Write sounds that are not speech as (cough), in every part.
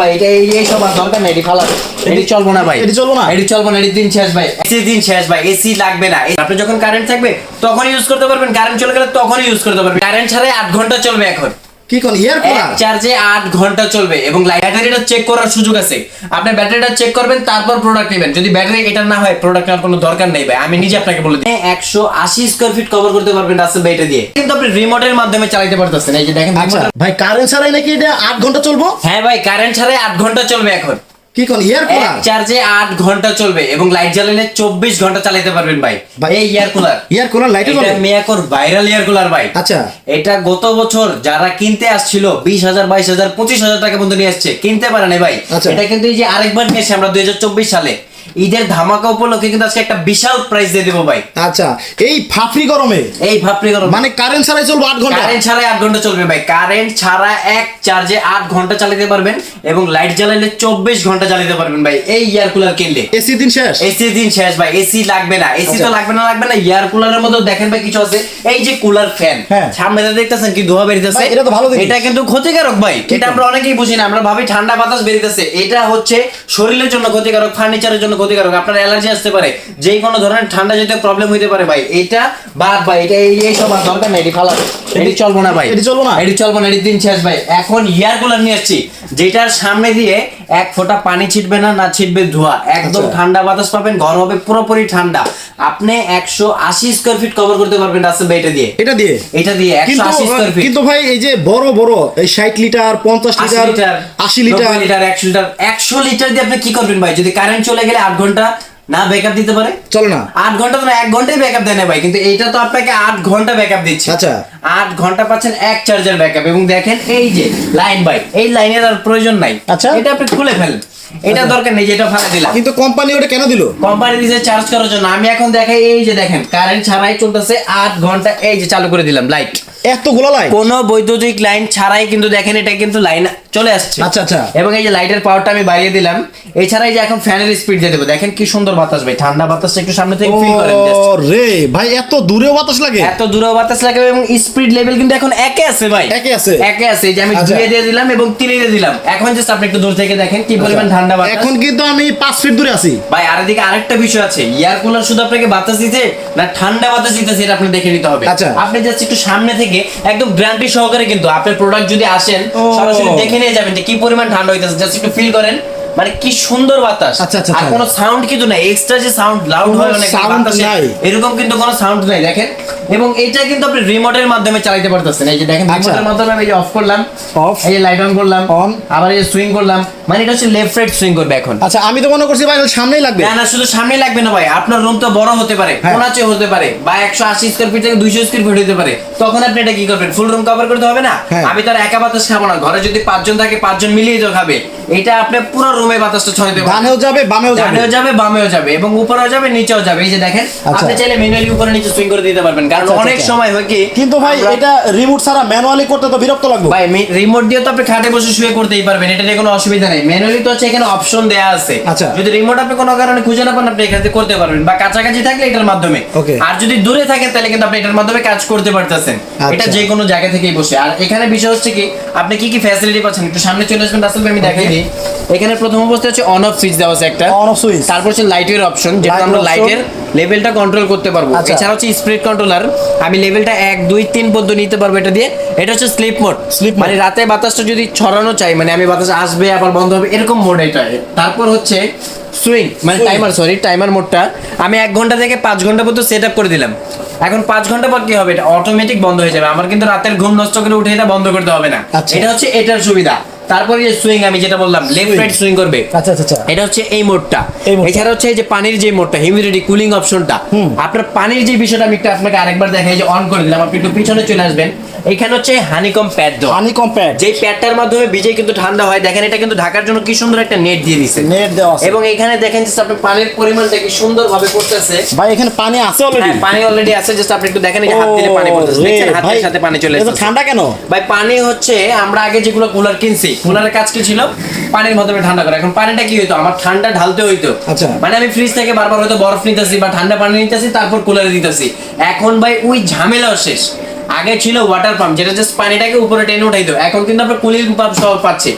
ভাই এটা এই সব আর দরকার নাই এটি ফালা এটি চলবো না ভাই। এটি চলবো না? এটি চলবো না এটি দিন শেষ ভাই। এসি দিন শেষ ভাই এসি লাগবে না। আপনি যখন কারেন্ট থাকবে তখন ইউজ করতে পারবেন। কারেন্ট চলে গেলে তখন ইউজ করতে পারবেন। কারেন্ট ছাড়াই আট ঘণ্টা চলবে এখন। কি কোন ইয়ার কুলার চার্জে 8 ঘণ্টা চলবে এবং ব্যাটারিটা চেক করার সুযোগ আছে। আপনি ব্যাটারিটা চেক করবেন তারপর প্রোডাক্ট নেবেন। যদি ব্যাটারি এটা না হয় প্রোডাক্ট নেওয়ার কোনো দরকার নেই ভাই। আমি নিজে আপনাকে বলে দিই। একশো আশি স্কোয়ার ফিট কভার করতে পারবেন রাসেল ভাই এটা দিয়ে। কিন্তু আপনি রিমোটের মাধ্যমে চালাতে পারতেছেন। এই যে দেখেন আচ্ছা ভাই কারেন্ট ছাড়াই নাকি এটা আট ঘণ্টা চলবে? হ্যাঁ ভাই কারেন্ট ছাড়াই আট ঘণ্টা চলবে এখন। কি কোন ইয়ার কুলার? চার্জে 8 ঘণ্টা চলবে এবং লাইট জ্বালালে চব্বিশ ঘণ্টা চালাতে পারবেন ভাই। ভাই, এই air cooler. Air cooler light এটা চলবে মিয়াকোর ভাইরাল ইয়ার কুলার ভাই। আচ্ছা। এটা গত বছর যারা কিনতে আসছিল বিশ হাজার বাইশ হাজার পঁচিশ হাজার টাকা পর্যন্ত নিয়ে আসছে কিনতে পারে না ভাই। আচ্ছা। এটা কিন্তু এই যে আরেকবার নিয়ে আমরা দুই হাজার চব্বিশ সালে ঈদের ধামাকা উপলক্ষে কিন্তু আজকে একটা বিশাল প্রাইস দিয়ে দেবো ভাই। আচ্ছা এই ফাফরি গরমে? এই ভাবরি করো মানে কারেন্ট ছাড়াই চলবো আট ঘণ্টা? কারেন্ট ছাড়া আট ঘণ্টা চলবে ভাই। কারেন্ট ছাড়া এক চার্জে আট ঘণ্টা চালাতে পারবেন এবং লাইট জ্বালালে চব্বিশ ঘণ্টা চালাতে পারবেন ভাই। এই এয়ার কুলার কিনলে। এসি দিন শেষ? এসি দিন শেষ ভাই। এসি লাগবে না। এসি তো আচ্ছা। লাগবে না লাগবে না। এয়ার কুলারের মধ্যে দেখেন ভাই কিছু আছে। এই যে কুলার ফ্যান। সামনে দেখতেছেন কি ধোয়া বেরিতেছে? এটা তো ভালো। এটা কিন্তু ক্ষতিকারক ভাই। এটা আমরা অনেকেই বুঝি না। আমরা ভাবি ঠান্ডা বাতাস বেরিতেছে। এটা হচ্ছে শরীরের জন্য ক্ষতিকারক ফার্নিচারের জন্য ক্ষতিকারক আপনার অ্যালার্জি আসতে পারে। যে কোনো ধরনের ঠান্ডা জাতীয় প্রবলেম হইতে পারে ভাই। এটা বাদ ভাই এটা এই এই সব আর দরকার নাই এটি ফালা এটি চলবো না ভাই। এটি চলবো না? এটি চলবো না এটি দিন শেষ ভাই। এখন ইয়ার কুলার নিয়ে আসছি যেটার সামনে দিয়ে এক ফোঁটা পানি ছিটবে না না ছিটবে ধোয়া। একদম আচ্ছা। ঠান্ডা বাতাস পাবেন গরম হবে পুরোপুরি ঠান্ডা। আপনি একশো আশি স্কোয়ার ফিট কভার করতে পারবেন ভাই এটা দিয়ে। এটা দিয়ে? এটা দিয়ে একশো আশি স্কোয়ার ফিট কিন্তু ভাই এই যে বড় বড় এই ষাট লিটার পঞ্চাশ লিটার আশি লিটার। লিটার একশো লিটার একশো লিটার দিয়ে আপনি কি করবেন ভাই? যদি কারেন্ট চলে গেলে আট ঘণ্টা না ব্যাকআপ দিতে পারে? চলে না। আট ঘণ্টা তো না, এক ঘন্টাই ব্যাকআপ দেয় না ভাই। কিন্তু এইটা তো আপনাকে আট ঘণ্টা ব্যাকআপ দিচ্ছে। আচ্ছা। আট ঘণ্টা পাচ্ছেন এক চার্জার ব্যাকআপ এবং দেখেন এই যে লাইন বাই এই লাইনের আর প্রয়োজন নাই। আচ্ছা। এটা আপনি খুলে ফেলেন। এটা দরকার নেই যেটা ফালা দিলাম। কিন্তু কোম্পানি ওটা কেন দিল? কোম্পানি দিছে চার্জ করার জন্য। আমি এখন দেখাই এই যে দেখেন কারেন্ট ছাড়াই চলতেছে আট ঘণ্টা এই যে চালু করে দিলাম লাইট এতগুলো লাইট কোনো বৈদ্যুতিক লাইন ছাড়াই কিন্তু দেখেন এটা কিন্তু লাইন চলে আসছে। আচ্ছা, আচ্ছা। এবং এই যে লাইটের পাওয়ারটা আমি বাড়িয়ে দিলাম এছাড়া এই যে এখন ফ্যানের স্পিড দিয়ে দেবো দেখেন কি সুন্দর বাতাস ভাই ঠান্ডা বাতাসটা একটু সামনে থেকে ফিল করেন রে ভাই এত দূরেও বাতাস লাগে? এত দূরে বাতাস লাগে এবং স্পিড লেভেল কিন্তু এখন একে আছে ভাই। একে আছে? একে আছে এই যে আমি আচ্ছা। দুয়ে দিয়ে দিলাম এবং তিনে দিয়ে দিলাম। এখন জাস্ট আপনি একটু দূর থেকে দেখেন কি পরিমাণ ঠান্ডা বাতাস এখন কিন্তু আমি পাঁচ ফিট দূরে আছি ভাই আর এদিকে আরেকটা বিষয় আছে এয়ার কুলার শুধু আপনাকে বাতাস দিতে না ঠান্ডা বাতাস দিতেছে এটা আপনি দেখে নিতে হবে আচ্ছা। আপনি জাস্ট একটু সামনে থেকে একদম গ্যারান্টি সহকারে কিন্তু আপনার প্রোডাক্ট যদি আসেন সরাসরি দেখে নিয়ে যাবেন যে কি পরিমাণ ঠান্ডা হইতেছে জাস্ট একটু ফিল করেন মানে কি সুন্দর বাতাস আচ্ছা, আচ্ছা, আর আচ্ছা। কোনো সাউন্ড কিন্তু নাই এক্সট্রা যে সাউন্ড লাউড হয় অনেক বাতাসে, নাই। এরকম কিন্তু কোনো সাউন্ড নাই দেখেন এবং এটা কিন্তু আপনি রিমোটের মাধ্যমে চালাতে পারতেছেন এই যে দেখেন। রিমোটের মাধ্যমে আমি এই যে অফ করলাম Off। এই লাইট অন করলাম On। আবার এই সুইং করলাম মানে এটা হচ্ছে লেফট রাইট সুইং করবে এখন। আচ্ছা আমি তো মনে করছি ভাই সামনেই লাগবে। না না শুধু সামনে লাগবে না ভাই। আপনার রুম তো বড় হতে পারে হ্যাঁ। কোনাচে হতে পারে বা একশো আশি স্কোয়ার ফিট থেকে দুইশো স্কোয়ার ফিট হতে পারে। তখন আপনি এটা কি করবেন? ফুল রুম কভার করতে হবে না? হ্যাঁ। আমি তার একা বাতাস খাব না। ঘরে যদি পাঁচজন থাকে পাঁচজন মিলিয়ে তো খাবে। এটা আপনি পুরো রুমে বাতাসটা ছড়াতে পারবেন। ডানেও যাবে বামেও যাবে। ডানেও যাবে বামেও যাবে এবং উপরেও যাবে নিচেও যাবে। এই যে দেখেন আচ্ছা। আপনি চাইলে ম্যানুয়ালি উপরে নিচে সুইং করে দিতে পারবেন। কারণ আচ্ছা, আচ্ছা, অনেক। সময় হয় কি কিন্তু ভাই এটা রিমোট ছাড়া ম্যানুয়ালি করতে তো বিরক্ত লাগবে। ভাই রিমোট দিয়ে তো আপনি খাটে বসে শুয়ে করতেই পারবেন। এটা নিয়ে কোনো অসুবিধা নেই। ম্যানুয়ালি তো হচ্ছে এখানে অপশন দেয়া আছে। আচ্ছা। যদি রিমোট আপনি কোনো কারণে খুঁজে না পান আপনি এখান থেকে করতে পারবেন। বা কাছাকাছি থাকলে এটার মাধ্যমে. আর যদি দূরে থাকেন তাহলে কিন্তু আপনি এটার মাধ্যমে কাজ করতে পারতেছেন। আচ্ছা। এটা যে কোনো জায়গা থেকেই বসে। আর এখানে বিষয় হচ্ছে কি আপনি কি কি ফ্যাসিলিটি পাচ্ছেন? একটু সামনে চলে আসবেন রাসেল আমি দেখাই দিই। এখানে প্রথম অবস্থা হচ্ছে অন অফ সুইচ দেওয়া আছে একটা। অন অফ সুইচ তারপর হচ্ছে লাইটের অপশন যেটা আমরা। লাইটের লেভেলটা কন্ট্রোল করতে পারব। আচ্ছা। এছাড়া হচ্ছে স্পিড কন্ট্রোলার আমি লেভেলটা এক দুই তিন পর্যন্ত নিতে পারব এটা দিয়ে। এটা হচ্ছে স্লিপ মোড mode। মানে রাতে বাতাসটা যদি ছড়ানো চাই মানে আমি বাতাস আসবে আবার বন্ধ হবে এরকম মোড এটা। তারপর হচ্ছে সুইং মানে টাইমার সরি টাইমার মোডটা আমি এক ঘণ্টা থেকে পাঁচ ঘণ্টা পর্যন্ত সেট আপ করে দিলাম। এখন পাঁচ ঘণ্টা পর কি হবে? এটা অটোমেটিক বন্ধ হয়ে যাবে। আমার কিন্তু রাতের ঘুম নষ্ট করে উঠে এটা বন্ধ করতে হবে না। আচ্ছা। এটা হচ্ছে এটার সুবিধা। তারপরে যে সুইং আমি যেটা বললাম লেফট। রাইট সুইং করবে। আচ্ছা আচ্ছা আচ্ছা। এটা হচ্ছে এই মোডটা এই মোডটা। এছাড়া হচ্ছে এই যে পানির যে মোডটা হিউমিডিটি কুলিং অপশনটা আপনার পানির যে বিষয়টা আমি একটু আপনাকে আরেকবার দেখাই যে অন করে দিলাম আপনি একটু পিছনে চলে আসবেন। এখানে হচ্ছে হানিকম প্যাড দেওয়া। পানি কম্প্যাক্ট যে প্যাডটার মাধ্যমে ভিজে কিন্তু ঠান্ডা হয় দেখেন এটা কিন্তু ঢাকার জন্য কি সুন্দর একটা নেট দিয়ে দিছে। নেট দেওয়া আছে। এবং এখানে দেখেন যে আপনি পানির পরিমাণটা কি সুন্দর ভাবে করতেছে ভাই এখানে পানি আছে অলরেডি হ্যাঁ পানি অলরেডি আছে জাস্ট আপনি একটু দেখেন এই হাত দিলে পানি পড়তেছে। দেখছেন হাতের সাথে পানি চলে এসেছে। ঠান্ডা কেন? ভাই পানি হচ্ছে আমরা আগে যেগুলো কুলার কিনছি কুলারের কাজ কি ছিল? পানির মাধ্যমে ঠান্ডা করা। এখন পানিটা কি হইতো? আমার ঠান্ডা ঢালতে হইতো। আচ্ছা। মানে আমি ফ্রিজ থেকে বারবার হয়তো বরফ নিতেছি বা ঠান্ডা পানি নিতেছি তারপর কুলারে দিতেছি। এখন ভাই ওই ঝামেলাও শেষ। আগে ছিল ওয়াটার পাম্প যেটা জাস্ট পানিটাকে উপরে টেনে উঠাই উঠাইতো এখন কিন্তু আপনার কুলিং পাম্প সহ পাচ্ছে।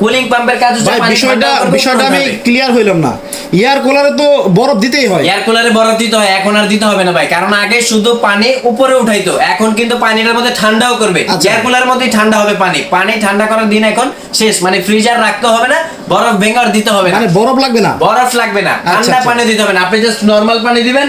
কুলিং পাম্পের কাজ হচ্ছে বিষয়টা বিষয়টা আমি ক্লিয়ার হইলাম না। এয়ার কুলারে তো বরফ দিতেই হয়। এয়ার কুলারে বরফ দিতে হয় এখন আর দিতে হবে না ভাই। কারণ আগে শুধু পানি উপরে উঠাইতো এখন কিন্তু পানিটার মধ্যে ঠান্ডাও করবে। আচ্ছা। এয়ার কুলারের মধ্যেই ঠান্ডা হবে পানি। পানি ঠান্ডা করার দিন এখন শেষ। মানে ফ্রিজার রাখতে হবে না বরফ ভেঙে আর দিতে হবে না। মানে বরফ লাগবে না। বরফ লাগবে না ঠান্ডা আচ্ছা। পানি দিতে হবে না। আপনি জাস্ট নরমাল পানি দিবেন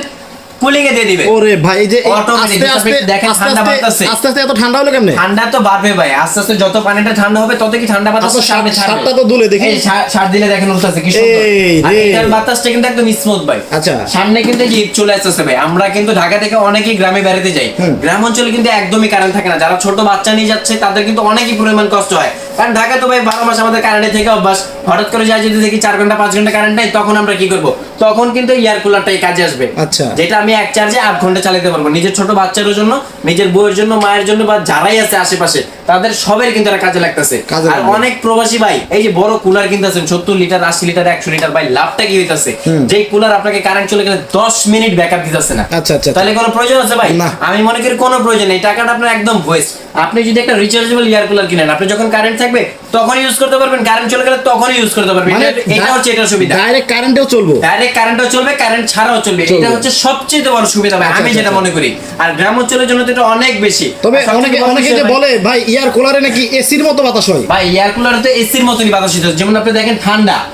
কুলিং দিয়ে দিবেন ওরে ভাই এই যে আস্তে আস্তে দেখেন ঠান্ডা বাতাসে। আস্তে আস্তে এত ঠান্ডা হলো কেমনে ঠান্ডা তো বাড়বে ভাই আস্তে আস্তে যত পানিটা ঠান্ডা হবে তত কি ঠান্ডা বাতাস সামনে ছাড়বে। তো দুলে দেখি। এই সার- সার দিলে দেখেন উঠতেছে কি সুন্দর এই আর রে। এটার বাতাসটা কিন্তু একদম স্মুথ ভাই আচ্ছা। সামনে কিন্তু ঈদ চলে আসতেছে ভাই আমরা কিন্তু ঢাকা থেকে অনেকেই গ্রামে বেড়াতে যাই গ্রাম অঞ্চলে কিন্তু একদমই কারেন্ট থাকে না যারা ছোট বাচ্চা নিয়ে যাচ্ছে তাদের কিন্তু অনেকই পরিমাণ কষ্ট হয় কারণ ঢাকা তো ভাই বারো মাস আমাদের কারেন্টে থেকে অভ্যাস। হঠাৎ করে যাই যদি দেখি চার ঘণ্টা পাঁচ ঘণ্টা কারেন্ট নেই তখন আমরা কি করব? তখন কিন্তু এয়ার কুলারটাই কাজে আসবে। আচ্ছা। যেটা আমি এক চার্জে আট ঘণ্টা চালাতে পারব। নিজের ছোট বাচ্চাদের জন্য নিজের বউয়ের জন্য মায়ের জন্য বা যারাই আছে আশেপাশে তাদের সবের কিন্তু এটা কাজে লাগতেছে। আর অনেক প্রবাসী ভাই এই যে বড় কুলার কিনতেছেন সত্তর লিটার আশি লিটার একশো লিটার ভাই লাভটা কি হইতাছে? যে কুলার আপনাকে কারেন্ট চলে গেলে দশ মিনিট ব্যাকআপ দিতেছে না। আচ্ছা, আচ্ছা। তাহলে কোনো প্রয়োজন আছে ভাই? আমি মনে করি কোনো প্রয়োজন নেই। টাকাটা আপনার একদম ওয়েস্ট আপনি যদি একটা রিচার্জেবল ইয়ার কুলার কিনেন আপনি যখন কারেন্ট থাকবে তখন ইউজ করতে পারবেন কারেন্ট চলে গেলে তখন ইউজ করতে পারবেন। মানে এটা- এটা হচ্ছে এটার সুবিধা। ডাইরেক্ট কারেন্টেও চলবো। ডাইরেক্ট কারেন্টও চলবে কারেন্ট ছাড়াও চলবে। এটা হচ্ছে সবচেয়ে বড় সুবিধা ভাই আচ্ছা, আমি আচ্ছা, যেটা আচ্ছা। মনে করি। আর গ্রাম অঞ্চলের জন্য তো এটা অনেক বেশি। তবে অনেকে অনেকে যে বলে ভাই এয়ার কুলারে নাকি এসির মতো বাতাস হয়? ভাই এয়ার কুলারে তো এসির মতনই বাতাস হইতেছে। যেমন আপনি দেখেন ঠান্ডা।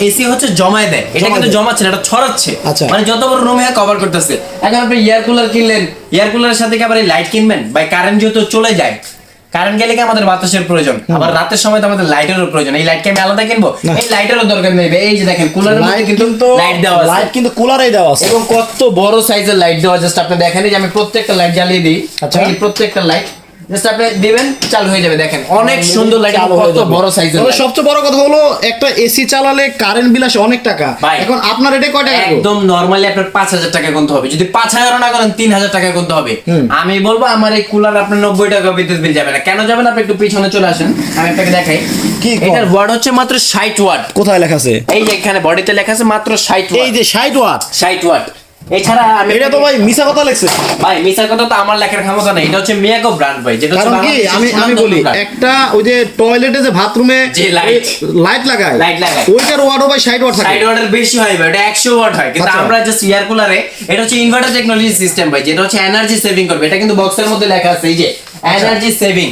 এসি হচ্ছে জমায় দেয়। এটা কিন্তু। জমাচ্ছে না এটা ছড়াচ্ছে। মানে যত বড় রুমে কভার করতেছে। এখন আপনি এয়ার কুলার কিনলেন এয়ার কুলারের সাথে কি আবার লাইট কিনবেন? ভাই কারেন্ট যেহেতু চলে যায় কারেন্ট গেলে কি আমাদের বাতাসের প্রয়োজন? আবার রাতের সময় তো আমাদের লাইটেরও প্রয়োজন। এই লাইট কি আমি আলাদা কিনবো? এই লাইটেরও দরকার নেই এই যে দেখেন কুলার কিন্তু তো লাইট দেওয়া আছে। লাইট কিন্তু কুলারেই দেওয়া আছে। এবং কত বড় সাইজের লাইট দেওয়া জাস্ট আপনি দেখেন যে আমি প্রত্যেকটা লাইট জ্বালিয়ে দিই। আচ্ছা। এই প্রত্যেকটা লাইট জাস্ট আপনি দিবেন চালু হয়ে যাবে দেখেন। অনেক সুন্দর লাইট কত বড় সাইজের সবচেয়ে বড় কথা হলো একটা এসি চালালে কারেন্ট বিল আসে অনেক টাকা। এখন আপনার এটা কয় টাকা একদম নরমালি আপনার পাঁচ হাজার টাকা গুনতে হবে। যদি পাঁচ হাজার না করেন তিন হাজার টাকা গুনতে হবে। আমি বলব আমার এই কুলার আপনার নব্বই টাকা বিদ্যুৎ বিল যাবে না। কেন যাবে না? আপনি একটু পিছনে চলে আসেন। আমি আপনাকে দেখাই। এটার হচ্ছে মাত্র ষাট ওয়াট কোথায় লেখা আছে? এই যে এখানে বডিতে লেখা আছে মাত্র ষাট এই যে 60 ওয়াট ষাট ওয়াট এছাড়া আমি এটা তো ভাই মিছা কথা লেখছে। ভাই মিসা কথা তো আমার লেখার ক্ষমতা নেই। এটা হচ্ছে মিয়াকো ব্র্যান্ড ভাই যেটা কারণ কি? আমি আমি বলি একটা ওই যে টয়লেটে যে বাথরুমে যে light। লাইট লাগায় লাইট লাগায়। ওইটার ওয়াটও ভাই 60 ওয়াট থাকে। ষাট ওয়াটের বেশি হয় ভাই, এটা একশো ওয়াট হয়। কিন্তু আচ্ছা। আমরা এয়ার কুলারে এটা হচ্ছে ইনভার্টার টেকনোলজি সিস্টেম ভাই যেটা হচ্ছে এনার্জি সেভিং করবে। এটা কিন্তু বক্সের মধ্যে লেখা আছে এই যে। এনার্জি সেভিং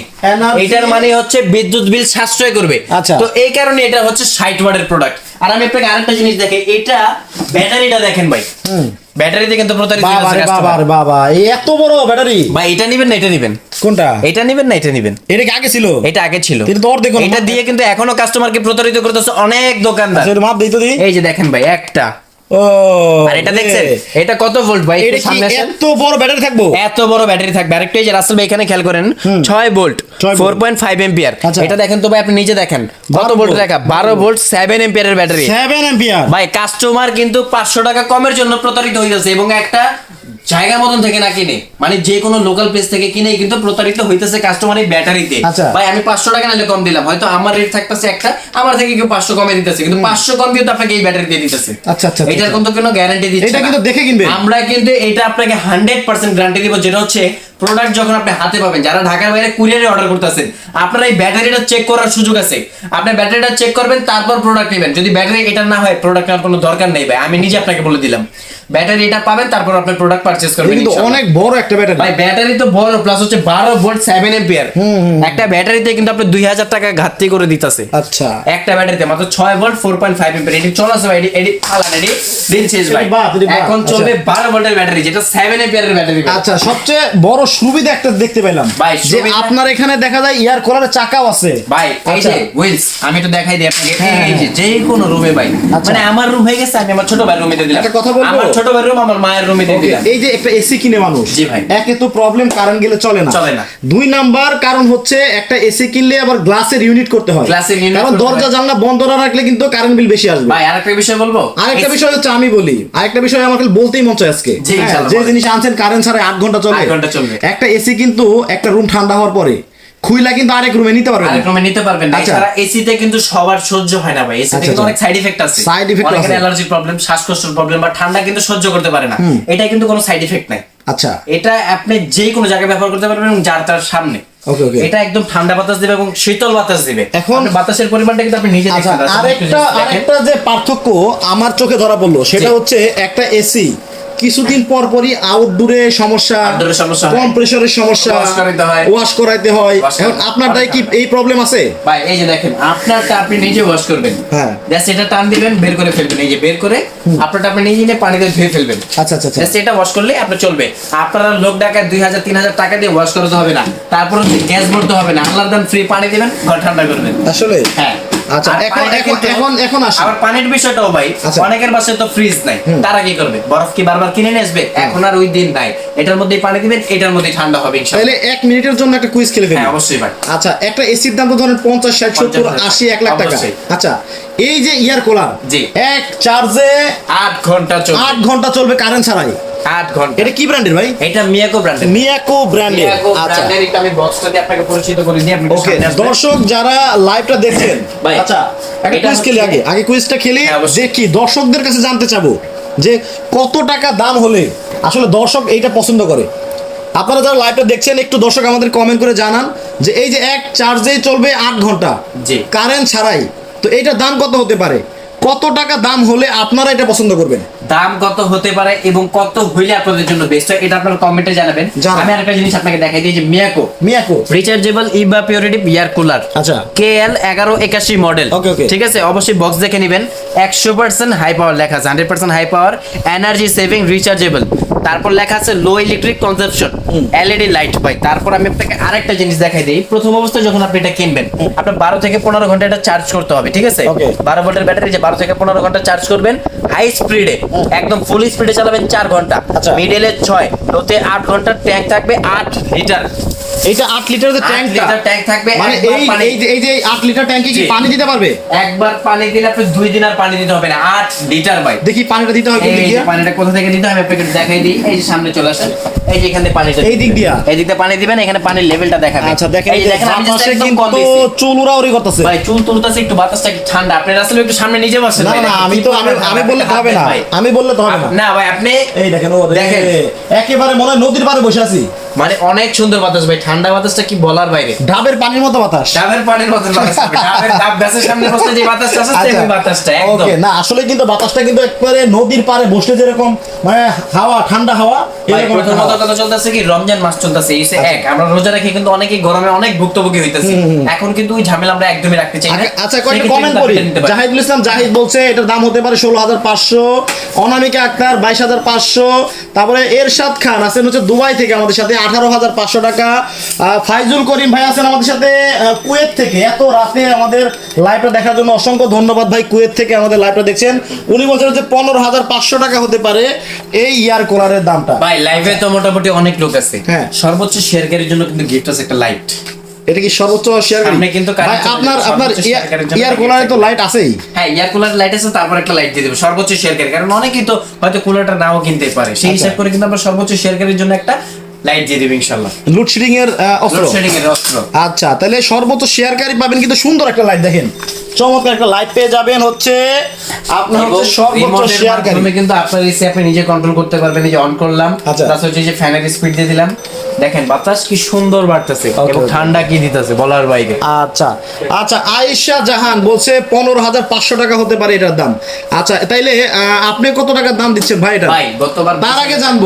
এটার মানে হচ্ছে বিদ্যুৎ বিল সাশ্রয় করবে। আচ্ছা। তো এই কারণে এটা হচ্ছে ষাট ওয়াটের প্রোডাক্ট আর আমি আপনাকে আরেকটা জিনিস দেখে এটা ব্যাটারিটা দেখেন ভাই। ব্যাটারিতে কিন্তু প্রতারিত বাবা বাবা বাবা এই এত বড় ব্যাটারি। ভাই এটা নিবেন না এটা নিবেন। কোনটা? এটা নিবেন না এটা নিবেন। এটা কি আগে ছিল? এটা আগে ছিল। কিন্তু তোর দেখুন এটা দিয়ে কিন্তু এখনও কাস্টমারকে প্রতারিত করতেছে অনেক দোকানদার। আচ্ছা, মাপ দিই তো এই যে দেখেন ভাই একটা। ও আর এটা দেখছেন? এটা কত ভোল্ট ভাই? এটা সামনে এত বড় ব্যাটারি থাকব? এত বড় ব্যাটারি থাকবে। আরেকটা এই যে রাসেল ভাই এখানে খেয়াল করেন ভোল্ট আচ্ছা। এটা দেখেন তো ভাই আপনি নিজে দেখেন। কত ভোল্ট দেখা ভোল্ট ব্যাটারি। 7 অ্যাম্পিয়ার ভাই কাস্টমার কিন্তু পাঁচশো টাকা কমের জন্য প্রতারিত হয়ে যাচ্ছে এবং একটা জায়গা মতন থেকে না কিনে মানে যে কোনো লোকাল প্লেস থেকে কিনে কিন্তু প্রতারিত হইতেছে কাস্টমার এই ব্যাটারিতে আচ্ছা। ভাই আমি পাঁচশো টাকা নাহলে কম দিলাম হয়তো আমার রেট থাকতেছে একটা আমার থেকে কেউ পাঁচশো কমে দিতেছে কিন্তু পাঁচশো কম দিয়ে তো আপনাকে এই ব্যাটারি দিয়ে দিতেছে আচ্ছা, আচ্ছা, এটার আচ্ছা। কিন্তু কোনো গ্যারান্টি দিচ্ছে এটা কিন্তু দেখে কিনবে। আমরা কিন্তু এটা আপনাকে হান্ড্রেড পার্সেন্ট গ্যারান্টি দিব যেটা হচ্ছে প্রোডাক্ট যখন আপনি হাতে পাবেন যারা ঢাকার বাইরে কুরিয়ারে অর্ডার করতেছেন আপনার এই ব্যাটারিটা চেক করার সুযোগ আছে। আপনি ব্যাটারিটা চেক করবেন তারপর প্রোডাক্ট নেবেন। যদি ব্যাটারি এটা না হয় প্রোডাক্ট নেওয়ার কোনো দরকার নেই ভাই আমি নিজে আপনাকে বলে দিলাম। ব্যাটারি এটা পাবেন তারপর আপনি প্রোডাক্ট পারচেজ করবেন কিন্তু অনেক বড় একটা ব্যাটারি। ভাই ব্যাটারি তো বড় প্লাস হচ্ছে বারো ভোল্ট সেভেন এম্পিয়ার একটা ব্যাটারিতে কিন্তু আপনি দুই হাজার টাকা ঘাটতি করে দিতেছে। আচ্ছা। একটা ব্যাটারিতে মাত্র ছয় volt four point five ampere এটি চলে আসে ভাই এটি ফালান এটি দিন শেষ ভাই। এখন আচ্ছা। চলবে বারো ভোল্টের ব্যাটারি যেটা সেভেন এম্পিয়ারের ব্যাটারি আচ্ছা সবচেয়ে বড় সুবিধা একটা দেখতে পেলাম যে আপনার এখানে দেখা যায় ইয়ার কলারের চাকাও আছে ভাই এই আচ্ছা। যে উইলস আমি তো দেখাই দিই আপনাকে হ্যাঁ, এই যে যে কোনো রুমে ভাই আচ্ছা। মানে আমার রুম হয়ে গেছে আমি আমার ছোট ভাইয়ের রুমে দিয়ে দিলাম একটা কথা বলব? আমার ছোট ভাইয়ের রুম আমার মায়ের রুমে দিয়ে দিলাম এই যে একটা এসি কিনে মানুষ জি ভাই। একে তো প্রবলেম কারেন্ট গেলে চলে না চলে না। দুই নাম্বার কারণ হচ্ছে একটা এসি কিনলে আবার গ্লাসের ইউনিট করতে হয় এর unit কারণ দরজা হয়। জানলা বন্ধ না রাখলে কিন্তু কারেন্ট বিল বেশি আসবে ভাই আরেকটা বিষয় বলব আরেকটা বিষয় হচ্ছে আমি বলি আরেকটা বিষয় আমাকে বলতেই মন চায় আজকে হ্যাঁ, যে জিনিস আনছেন কারেন্ট ছাড়া আট ঘণ্টা চলে ঘণ্টা চলবে। একটা এসি কিন্তু একটা রুম ঠান্ডা হওয়ার পরে খুইলা কিন্তু আরেক রুমে নিতে পারবেন আরেক রুমে নিতে পারবেন না। আচ্ছা। এছাড়া এসিতে কিন্তু সবার সহ্য হয় না ভাই। এসিতে আচ্ছা, কিন্তু আচ্ছা। অনেক সাইড ইফেক্ট আছে। Effect অনেকের আছে। অ্যালার্জির প্রবলেম শ্বাসকষ্টের প্রবলেম বা ঠান্ডা কিন্তু সহ্য করতে পারে না। এটা কিন্তু কোনো সাইড ইফেক্ট নাই। আচ্ছা। এটা আপনি যে কোনো জায়গায় ব্যবহার করতে পারবেন এবং যার তার সামনে। Okay, okay. এটা একদম ঠান্ডা বাতাস দিবে এবং শীতল বাতাস দিবে। এখন- বাতাসের পরিমাণটা কিন্তু আপনি নিজে দেখতে পাচ্ছেন। আরেকটা আরেকটা যে পার্থক্য আমার চোখে ধরা পড়ল সেটা হচ্ছে একটা এসি কিছুদিন পর পরই আউটডোরে সমস্যা কম্প্রেসরের সমস্যা। ওয়াশ করাইতে হয়। এখন করাইতে- আপনারটাই কি এই প্রবলেম আছে? ভাই এই যে দেখেন আপনারটা আপনি নিজে ওয়াশ করবেন। হ্যাঁ। জাস্ট এটা টান দিবেন বের করে ফেলবেন। এই যে বের করে আপনারটা আপনি নিজে নিয়ে পানিতে ধুয়ে ফেলবেন। আচ্ছা আচ্ছা আচ্ছা। জাস্ট এটা ওয়াশ করলে আপনার চলবে। আপনারা লোক ডাকায় দুই হাজার তিন হাজার টাকা দিয়ে ওয়াশ করতে হবে না। তারপর হচ্ছে গ্যাস ভরতে হবে না। আল্লাহর দাম ফ্রি পানি দিবেন ঘর ঠান্ডা করবেন। আসলে? হ্যাঁ। আচ্ছা, এখন- এখন- এখন- এখন আসি। আবার পানির বিষয়টাও ভাই আচ্ছা। অনেকের বাসায় তো ফ্রিজ নাই তারা কি করবে। বরফ কি বারবার কিনে নিয়ে আসবে? এখন আর ওই দিন নাই। এটার মধ্যে পানি দিবেন এটার মধ্যে ঠান্ডা হবে ইনশাআল্লাহ তাহলে এক মিনিটের জন্য একটা কুইজ খেলে ফেলি। হ্যাঁ অবশ্যই ভাই। আচ্ছা একটা এসির দাম তো ধরেন পঞ্চাশ ষাট সত্তর 50, আশি এক লাখ টাকা। আচ্ছা এই যে ইয়ার কুলার জি। এক চার্জে আট ঘণ্টা চলবে। আট ঘণ্টা চলবে কারেন্ট ছাড়াই। আট ঘণ্টা। এটা কি ব্র্যান্ডের ভাই? এটা মিয়াকো ব্র্যান্ডের মিয়াকো ব্র্যান্ডের আচ্ছা। ব্র্যান্ডের এটা আমি বক্সটা দিয়ে আপনাকে পরিচিত করে দিই আপনি ওকে দর্শক যারা লাইভটা দেখছেন আচ্ছা একটা কুইজ খেলি আগে। আগে কুইজটা খেলি হ্যাঁ, কি দর্শকদের কাছে জানতে চাবো যে কত টাকা দাম হলে আসলে দর্শক এইটা পছন্দ করে। আপনারা যারা লাইভটা দেখছেন একটু দর্শক আমাদের কমেন্ট করে জানান যে এই যে এক চার্জেই চলবে আট ঘণ্টা। জি। কারেন্ট ছাড়াই তো এইটার দাম কত হতে পারে? কত টাকা দাম হলে আপনারা এটা পছন্দ করবেন? দাম কত হতে পারে এবং কত হইলে আপনাদের জন্য বেস্ট হয় এটা আপনারা কমেন্টে জানাবেন। আমি আরেকটা জিনিস আপনাকে দেখাই দিই যে মিয়াকো মিয়াকো রিচার্জেবল ইবা পিওরিটি এয়ার কুলার আচ্ছা। কে এল এগারো একাশি মডেল Okay, okay. ঠিক আছে? অবশ্যই বক্স দেখে নেবেন। একশো পার্সেন্ট হাই পাওয়ার লেখা আছে hundred percent high power energy saving rechargeable তারপর লেখা আছে low electric consumption LED light পাই। তারপর আমি আপনাকে আরেকটা জিনিস দেখাই দিই। প্রথম অবস্থায় যখন আপনি এটা কিনবেন আপনার বারো থেকে পনেরো ঘণ্টা এটা চার্জ করতে হবে ঠিক আছে? Okay. বারো ভোল্টের ব্যাটারি যে বারো থেকে পনেরো ঘণ্টা চার্জ করবেন। হাই স্পিডে একদম ফুল স্পিডে চালাবেন চার ঘণ্টা। আচ্ছা। মিডলে ছয় ওতে আট ঘণ্টার ট্যাঙ্ক থাকবে আট লিটার এইটা আট লিটার যে ট্যাঙ্কটা ট্যাঙ্ক থাকবে মানে এই এই যে এই যে আট লিটার ট্যাঙ্কে কি পানি দিতে পারবে? একবার পানি দিলে আপনি দুই দিন আর পানি দিতে হবে না আট লিটার ভাই। দেখি পানিটা দিতে যে দিয়ে? পানিটা কোথা থেকে দিতে হবে একটু দেখাই দিই। এই যে সামনে চলে আসেন এই যে এখানে পানিটা এই দিক দিয়া? এই দিক পানি দিবেন এখানে পানির লেভেলটা দেখাবে আচ্ছা দেখেন এই দেখেন আমি বাতাসে একদম কিন্তু কম দিছি। চুল উড়াউড়ি করতেছে। ভাই চুল তুলতেছে একটু বাতাসটা কি ঠান্ডা। আপনি আসলে একটু সামনে নিজে বসেন না না আমি তো আমি আমি বললে তো হবে না। ভাই। আমি বললে তো হবে না। না ভাই আপনি এই দেখেন ও দেখেন। একেবারে মনে হয় নদীর পাড়ে বসে আছি। মানে অনেক সুন্দর বাতাস ভাই ঠান্ডা বাতাসটা কি বলার বাইরে? ডাবের পানির মতো বাতাস। ডাবের পানির মতন বাতাস ডাবের ডাব গাছের সামনে বসলে যে বাতাসটা আসে আচ্ছা। সেই বাতাসটা একদম। ওকে না আসলে কিন্তু বাতাসটা কিন্তু একবারে নদীর পাড়ে বসলে যেরকম মানে হাওয়া ঠান্ডা হাওয়া এরকম প্রথমত কথা চলতেছে কি রমজান মাস চলতেছে এই সে এক আমরা রোজা রেখে কিন্তু অনেকেই গরমে অনেক ভুক্তভোগী হইতেছি। এখন কিন্তু ওই ঝামেলা আমরা একদমই রাখতে চাই না। আচ্ছা, আচ্ছা কয়েকটা কমেন্ট করি। জাহিদুল ইসলাম জাহিদ বলছে এটার দাম হতে পারে ষোলো হাজার পাঁচশো। অনামিকা আক্তার বাইশ হাজার পাঁচশো। তারপরে এরশাদ খান আছেন হচ্ছে দুবাই থেকে আমাদের সাথে আঠারো হাজার পাঁচশো টাকা। ফাইজুল করিম ভাই আছেন আমাদের সাথে কুয়েত থেকে। এত রাতে আমাদের লাইভটা দেখার জন্য অসংখ্য ধন্যবাদ ভাই কুয়েত থেকে আমাদের লাইভটা দেখছেন। উনি বলছেন যে পনেরো হাজার পাঁচশো টাকা হতে পারে এই ইয়ার কোলারের দামটা। ভাই লাইভে তো মোটামুটি অনেক লোক আছে। হ্যাঁ। সর্বোচ্চ শেয়ারকারীর জন্য কিন্তু গিফট আছে একটা লাইট এটা কি সর্বোচ্চ শেয়ার সামনে কিন্তু আপনার আপনার করার ইয়ার কোলারে তো লাইট আছেই। হ্যাঁ এয়ার কুলার লাইট আছে তারপর একটা লাইট দিয়ে দেবো সর্বোচ্চ শেয়ারকারী কারণ অনেকেই তো হয়তো কুলারটা নাও কিনতে পারে। সেই আচ্ছা। হিসাব করে কিন্তু আমরা সর্বোচ্চ শেয়ার শেয়ারকারীর জন্য একটা লাইট দিয়ে দেবো ইনশাল্লাহ লোডশেডিং এর অস্ত্র। লোডশেডিং এর অস্ত্র। আচ্ছা তাহলে সর্বোচ্চ শেয়ারকারী পাবেন কিন্তু সুন্দর একটা লাইট দেখেন। চমৎকার একটা লাইট পেয়ে যাবেন হচ্ছে আপনার হচ্ছে সর্বোচ্চ শেয়ারকারী। মাধ্যমে কিন্তু আপনার এসে আপনি নিজে কন্ট্রোল করতে পারবেন এই যে অন করলাম। আচ্ছা। প্লাস হচ্ছে যে ফ্যানের স্পিড দিয়ে দিলাম। দেখেন বাতাস কি সুন্দর বাড়তেছে এবং ঠান্ডা কি দিতেছে বলার বাইরে। আচ্ছা আচ্ছা আয়েশা জাহান বলছে পনেরো হাজার পাঁচশো টাকা হতে পারে এটার দাম। আচ্ছা তাইলে আপনি কত টাকার দাম দিচ্ছেন ভাই এটা? ভাই গতবার তার আগে জানব।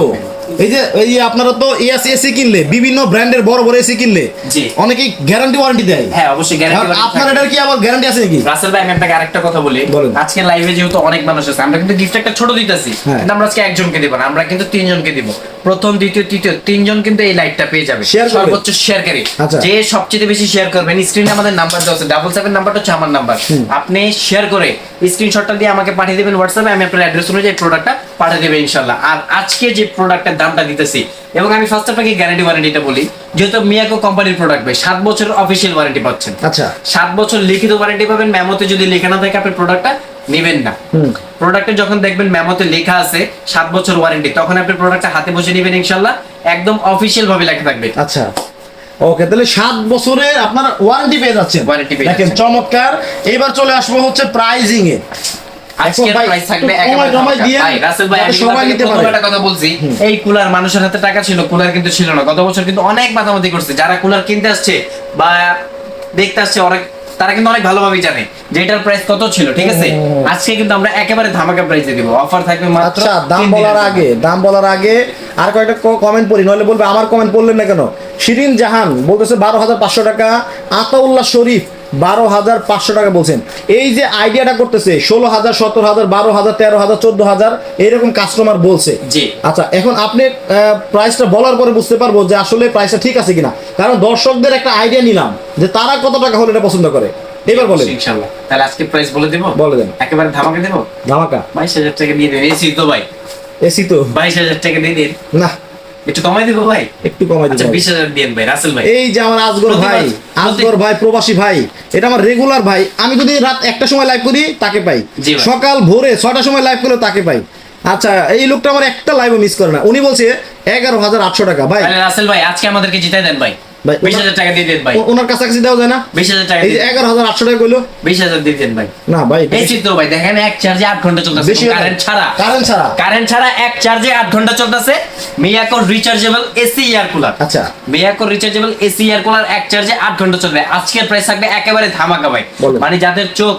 এই যে এই যে আপনারা তো এসি এসি কিনলে বিভিন্ন ব্র্যান্ডের বড় বড় এসি কিনলে জি। অনেকেই গ্যারান্টি ওয়ারেন্টি দেয় হ্যাঁ অবশ্যই গ্যারান্টি আপনার এটার কি আবার গ্যারান্টি আছে নাকি রাসেল ভাই আমি আপনাকে আরেকটা কথা বলি বলেন। আজকে লাইভে যেহেতু অনেক মানুষ আছে আমরা কিন্তু গিফট একটা ছোট দিতেছি হ্যাঁ। কিন্তু আমরা আজকে একজনকে দিব না আমরা কিন্তু তিনজনকে দিব প্রথম দ্বিতীয় তৃতীয় তিনজন কিন্তু এই লাইটটা পেয়ে যাবে? সর্বোচ্চ শেয়ারকারী আচ্ছা। যে সবচেয়ে বেশি শেয়ার করবেন স্ক্রিনে আমাদের নাম্বার দেওয়া আছে। ডাবল সেভেন নাম্বারটা হচ্ছে আমার নাম্বার আপনি শেয়ার করে স্ক্রিনশটটা দিয়ে আমাকে পাঠিয়ে দেবেন হোয়াটসঅ্যাপে আমি আপনার অ্যাড্রেস অনুযায়ী প্রোডাক্টটা পাঠিয়ে দেবে ইনশাল্লাহ আর আজকে যে প্রোডাক্টের দামটা দিতেছি এবং আমি ফার্স্ট আপনাকে গ্যারান্টি ওয়ারেন্টিটা বলি যেহেতু মিয়াকো কোম্পানির প্রোডাক্ট ভাই সাত বছর অফিসিয়াল ওয়ারেন্টি পাচ্ছেন। আচ্ছা। সাত বছর লিখিত ওয়ারেন্টি পাবেন মেমোতে যদি লেখা না থাকে আপনি প্রোডাক্টটা নেবেন না। প্রোডাক্টে যখন দেখবেন মেমোতে লেখা আছে সাত বছর ওয়ারেন্টি তখন আপনি প্রোডাক্টটা হাতে বসে নেবেন ইনশাল্লাহ একদম অফিসিয়াল ভাবে লেখা থাকবে। আচ্ছা। ওকে তাহলে সাত বছরের আপনার ওয়ারেন্টি পেয়ে যাচ্ছেন। Warranty পেয়ে দেখেন চমৎকার। এবার চলে আসব হচ্ছে প্রাইজিং এ এই কুলার মানুষের হাতে টাকা ছিল কুলার কিন্তু ছিল না। গত বছর কিন্তু অনেক মাতামাতি করছে। যারা কুলার কিনতে আসছে বা দেখতে আসছে অনেক তারা কিন্তু অনেক ভালোভাবেই জানে যে এটার প্রাইস কত ছিল ঠিক আছে? আজকে কিন্তু আমরা একেবারে ধামাকা প্রাইসে দিব। অফার থাকবে মাত্র আচ্ছা দাম বলার আগে দাম বলার আগে আর কয়েকটা কমেন্ট পড়ি নইলে বলবে আমার কমেন্ট পড়লেন না কেন? শিরিন জাহান বলতেছে বারো হাজার পাঁচশো টাকা আতাউল্লাহ শরীফ বারো হাজার পাঁচশো টাকা বলছেন। এই যে আইডিয়াটা করতেছে ষোলো হাজার সতেরো হাজার বারো হাজার তেরো হাজার চোদ্দ হাজার এরকম কাস্টমার বলছে। জি। আচ্ছা এখন আপনি প্রাইসটা বলার পরে বুঝতে পারব যে আসলে প্রাইসটা ঠিক আছে কিনা। কারণ দর্শকদের একটা আইডিয়া নিলাম যে তারা কত টাকা হলে এটা পছন্দ করে। এবার বলেন। ইনশাআল্লাহ। তাহলে আজকে প্রাইস বলে দেব? বলে দেন। একেবারে ধামাকা দেব? ধামাকা। বাইশ হাজার টাকা দিয়ে দেবেন এসি তো ভাই। এসি তো। বাইশ হাজার টাকা দিয়ে দিন। না। একটু কমাই দেবো ভাই? একটু কমাই আচ্ছা বিশ হাজার দিন ভাই রাসেল ভাই। এই যে আমার আজগর ভাই আজগর ভাই প্রবাসী ভাই এটা আমার রেগুলার ভাই। আমি যদি রাত একটা সময় লাইভ করি তাকে পাই। সকাল ভোরে সময় লাইভ করলে তাকে পাই। আচ্ছা এই লোকটা আমার একটা লাইভও মিস করে না। উনি বলছে এগারো হাজার আটশো টাকা ভাই। রাসেল ভাই আজকে আমাদেরকে জিতাই দেন ভাই। ভাই, বিশ হাজার টাকা দিয়ে দেন ভাই। ওনার কাছাকাছি দেওয়া যায় না? বিশ হাজার টাকা এই এগারো হাজার আটশো টাকা কইলো। বিশ হাজার দিয়ে দেন ভাই। না ভাই এই চিত্র ভাই দেখেন এক চার্জে আট ঘণ্টা চলতেছে। কারেন্ট ছাড়া। কারেন্ট ছাড়া। কারেন্ট ছাড়া এক চার্জে আট ঘণ্টা চলতেছে। মিয়াকোর রিচার্জেবল এসি এয়ার কুলার আচ্ছা। মিয়াকোর রিচার্জেবল এসি এয়ার কুলার এক চার্জে আট ঘণ্টা চলবে। আজকের প্রাইস থাকবে একেবারে ধামাকা ভাই। মানে যাদের চোখ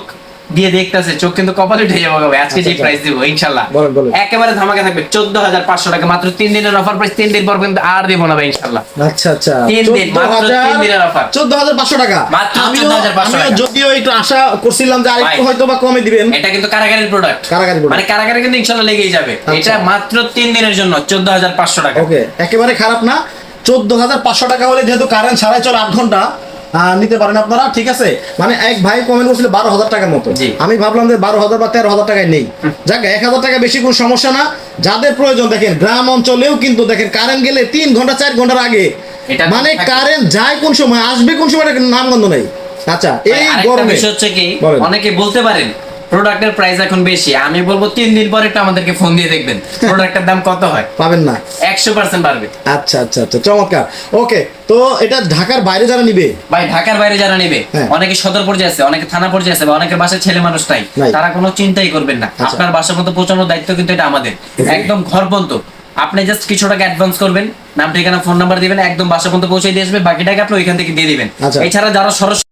দিয়ে দেখতেছে চোখ কিন্তু কপালে উঠে যাবে আজকে যে আচ্ছা, প্রাইস দিব ইনশাল্লাহ। একেবারে ধামাকা থাকবে চোদ্দ হাজার পাঁচশো টাকা মাত্র তিন দিনের অফার প্রাইস তিন দিন পর কিন্তু আর দিব না ভাই ইনশাল্লাহ আচ্ছা আচ্ছা তিন দিন, মাত্র তিন দিনের offer। চোদ্দ হাজার পাঁচশো টাকা মাত্র আমিও 14,500 আমিও টাকা। যদিও একটু আশা করছিলাম যে আরেকটু হয়তো বা কমে দিবেন এটা কিন্তু কারাগারের প্রোডাক্ট কারাগারি product। মানে কারাগারে কিন্তু ইনশাল্লাহ লেগেই যাবে আচ্ছা। এটা মাত্র তিন দিনের জন্য চোদ্দ হাজার পাঁচশো টাকা ওকে একেবারে খারাপ না চোদ্দ হাজার পাঁচশো টাকা হলে যেহেতু কারেন্ট ছাড়াই চলে আট ঘণ্টা নিতে পারেন আপনারা ঠিক আছে? মানে এক ভাই কমেন্ট করছিল বারো হাজার টাকার মতো। আমি ভাবলাম যে বারো হাজার বা তেরো হাজার টাকায় নেই। যাক এক হাজার টাকা বেশি কোনো সমস্যা না। যাদের প্রয়োজন দেখেন গ্রাম অঞ্চলেও কিন্তু দেখেন কারেন্ট গেলে তিন ঘণ্টা চার ঘণ্টার আগে মানে কারেন্ট যায় কোন সময় আসবে কোন সময় নাম নামগন্ধ নেই। আচ্ছা এই গরমে। হচ্ছে কি অনেকে বলতে পারেন প্রোডাক্টের প্রাইস এখন বেশি। আমি বলব তিন দিন পরে একটু আমাদেরকে ফোন দিয়ে দেখবেন। (laughs) প্রোডাক্টের দাম কত হয়? পাবেন না। একশো পার্সেন্ট বাড়বে। আচ্ছা আচ্ছা আচ্ছা চমৎকার। ওকে তো এটা ঢাকার বাইরে যারা নিবে? ভাই ঢাকার বাইরে যারা নেবে হ্যাঁ। অনেকে সদর পর্যায়ে আছে অনেকে থানা পর্যায়ে আছে বা অনেকের বাসায় ছেলে মানুষ নাই নাই। তারা কোনো চিন্তাই করবেন না। আচ্ছা। আপনার বাসার মতো পৌঁছানোর দায়িত্ব কিন্তু এটা আমাদের। (laughs) একদম ঘর পর্যন্ত আপনি জাস্ট কিছু টাকা অ্যাডভান্স করবেন নাম ঠিকানা ফোন নাম্বার দিবেন একদম বাসা পর্যন্ত পৌঁছে দিয়ে আসবে বাকি টাকা আপনি ওইখান থেকে দিয়ে দিবেন। আচ্ছা। এছাড়া যারা সরাসরি